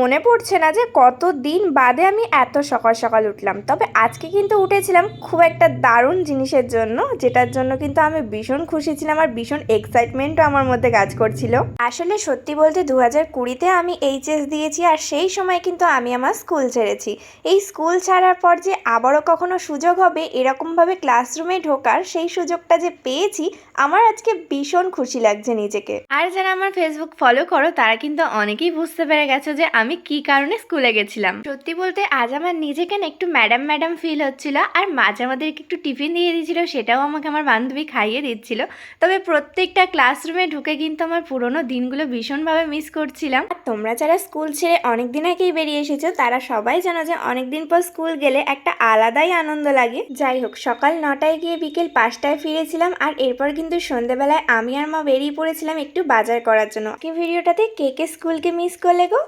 মনে পড়ছে না যে কত দিন বাদে আমি এত সকাল সকাল উঠলাম। তবে আজকে কিন্তু উঠেছিলাম খুব একটা দারুণ জিনিসের জন্য, যেটার জন্য কিন্তু আমি ভীষণ খুশি ছিলাম আর ভীষণ এক্সাইটমেন্টও আমার মধ্যে কাজ করছিল। আসলে সত্যি বলতে দু হাজার কুড়িতে আমি এইচএস দিয়েছি আর সেই সময় কিন্তু আমি আমার স্কুল ছেড়েছি। এই স্কুল ছাড়ার পর যে আবারও কখনো সুযোগ হবে, এরকমভাবে ক্লাসরুমে ঢোকার সেই সুযোগটা যে পেয়েছি, আমার আজকে ভীষণ খুশি লাগছে নিজেকে। আর যারা আমার ফেসবুক ফলো করো, তারা কিন্তু অনেকেই বুঝতে পেরে গেছো যে আমি কি কারণে স্কুলে গেছিলাম? সত্যি বলতে আজ আমার নিজেকে না একটু ম্যাডাম ম্যাডাম ফিল হচ্ছিল আর মাঝে আমাদেরকে একটু টিফিন দিয়ে দিয়েছিল, সেটাও আমাকে আমার বান্ধবী খাইয়ে দিচ্ছিল। তবে প্রত্যেকটা ক্লাসরুমে ঢুকে কিন্তু আমার পুরোনো দিনগুলো ভীষণভাবে মিস করছিলাম। আর তোমরা যারা স্কুল ছেড়ে অনেক দিন আগেই বেরিয়ে এসেছ, তারা সবাই জানো যে অনেক দিন পর স্কুল গেলে একটা আলাদাই আনন্দ লাগে। যাই হোক, সকাল নটায় গিয়ে বিকেল পাঁচটায় ফিরেছিলাম আর এরপর কিন্তু সন্ধ্যেবেলায় আমি আর মা বেরিয়ে পড়েছিলাম একটু বাজার করার জন্য। কি ভিডিওটাতে কে কে স্কুলকে মিস করলে গো?